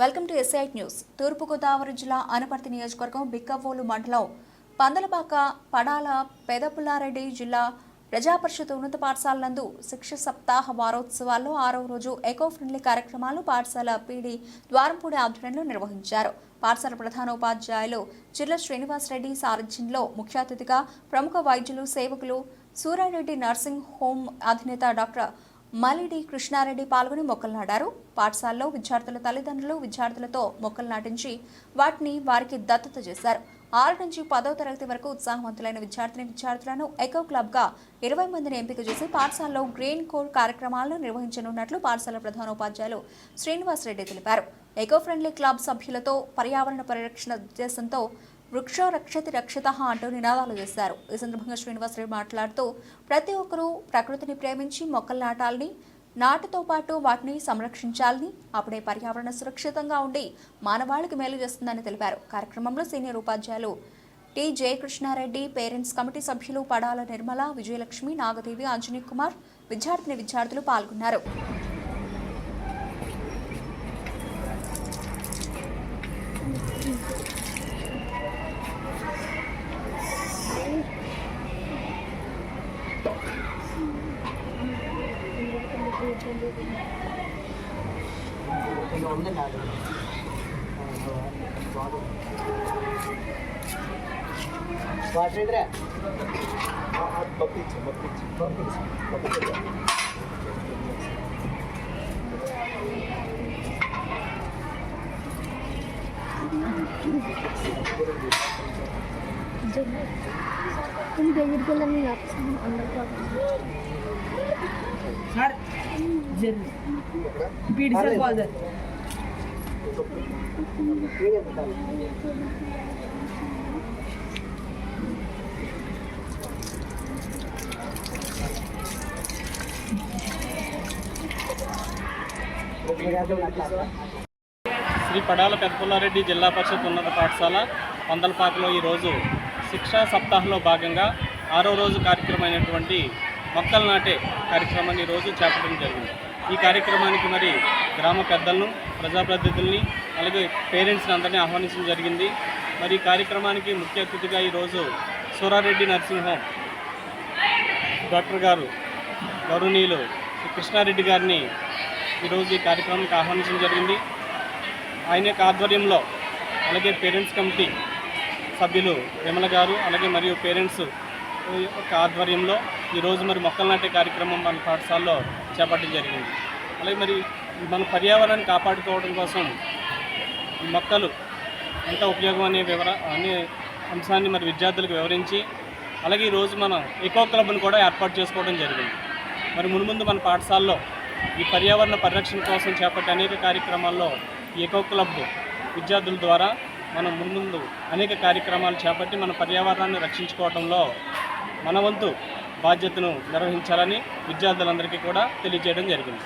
Welcome to ఎస్ఐట్ news. తూర్పుగోదావరి జిల్లా అనపర్తి నియోజకవర్గం బిక్కవోలు మండలం పందలపాక పడాల పెదపుల్లారెడ్డి జిల్లా ప్రజాపరిషత్ ఉన్నత పాఠశాల నందు శిక్ష సప్తాహ వారోత్సవాల్లో ఆరో రోజు ఎకో ఫ్రెండ్లీ కార్యక్రమాలు పాఠశాల పీడి ద్వారంపూడి ఆధ్వర్యంలో నిర్వహించారు. పాఠశాల ప్రధానోపాధ్యాయులు జిల్లా శ్రీనివాసరెడ్డి సారథ్యంలో ముఖ్య అతిథిగా ప్రముఖ వైద్యులు సేవకులు సూరారెడ్డి నర్సింగ్ హోమ్ అధినేత డాక్టర్ మలిడి కృష్ణారెడ్డి పాల్గొని మొక్కలు నాటారు పాఠశాలలో విద్యార్థుల తల్లిదండ్రులు విద్యార్థులతో మొక్కలు నాటించి వాటిని వారికి దత్తత చేశారు. ఆరు నుంచి పదో తరగతి వరకు ఉత్సాహవంతులైన విద్యార్థిని విద్యార్థులను ఎకో క్లబ్గా ఇరవై మందిని ఎంపిక చేసి పాఠశాలలో గ్రీన్ కోడ్ కార్యక్రమాలను నిర్వహించనున్నట్లు పాఠశాల ప్రధానోపాధ్యాయులు శ్రీనివాసరెడ్డి తెలిపారు. ఎకో ఫ్రెండ్లీ క్లబ్ సభ్యులతో పర్యావరణ పరిరక్షణ ఉద్దేశంతో వృక్ష రక్షతి రక్షిత అంటూ నినాదాలు చేశారు. ఈ సందర్భంగా శ్రీనివాసరావు మాట్లాడుతూ ప్రతి ఒక్కరూ ప్రకృతిని ప్రేమించి మొక్కలు నాటాలని నాటుతో పాటు వాటిని సంరక్షించాలని అప్పుడే పర్యావరణ సురక్షితంగా ఉండి మానవాళికి మేలు చేస్తుందని తెలిపారు. కార్యక్రమంలో సీనియర్ ఉపాధ్యాయులు టి. జయకృష్ణారెడ్డి పేరెంట్స్ కమిటీ సభ్యులు పడాల నిర్మల విజయలక్ష్మి నాగదేవి అంజనీ కుమార్ విద్యార్థిని విద్యార్థులు పాల్గొన్నారు. వాటర్ ఇద్దరే तुम దగ్గరికి వెళ్ళని sir sir father. Shri Padala Peddapulla Reddy Zilla Parishad ఉన్నత పాఠశాల పందలపాకలో ఈరోజు శిక్షా సప్తాహంలో భాగంగా ఆరో రోజు కార్యక్రమమైనటువంటి మొక్కలు నాటే కార్యక్రమాన్ని ఈరోజు చేపట్టడం జరిగింది. ఈ కార్యక్రమానికి మరి గ్రామ పెద్దలను ప్రజాప్రతినిధుల్ని అలాగే పేరెంట్స్ని అందరినీ ఆహ్వానించడం జరిగింది. మరి ఈ కార్యక్రమానికి ముఖ్య అతిథిగా ఈరోజు సూరారెడ్డి నర్సింగ్ డాక్టర్ గారు గౌరవనీయులు శ్రీ కృష్ణారెడ్డి గారిని ఈరోజు ఈ కార్యక్రమానికి ఆహ్వానించడం జరిగింది. ఆయన యొక్క ఆధ్వర్యంలో అలాగే పేరెంట్స్ కమిటీ సభ్యులు విమల గారు అలాగే మరియు పేరెంట్స్ యొక్క ఆధ్వర్యంలో ఈరోజు మరి మొక్కలు నాటే కార్యక్రమం మన పాఠశాలలో చేపట్టడం జరిగింది. అలాగే మరి మన పర్యావరణాన్ని కాపాడుకోవడం కోసం ఈ మొక్కలు ఎంత ఉపయోగం అనే వివర అనే అంశాన్ని మరి విద్యార్థులకు వివరించి అలాగే ఈరోజు మనం ఎకో క్లబ్ను కూడా ఏర్పాటు చేసుకోవడం జరిగింది. మరి మున్ముందు మన పాఠశాలలో ఈ పర్యావరణ పరిరక్షణ కోసం చేపట్టే అనేక కార్యక్రమాల్లో ఈ ఎకో క్లబ్ విద్యార్థుల ద్వారా మనం ముందు అనేక కార్యక్రమాలు చేపట్టి మన పర్యావరణాన్ని రక్షించుకోవడంలో మన వంతు బాధ్యతను నిర్వహించాలని విద్యార్థులందరికీ కూడా తెలియజేయడం జరిగింది.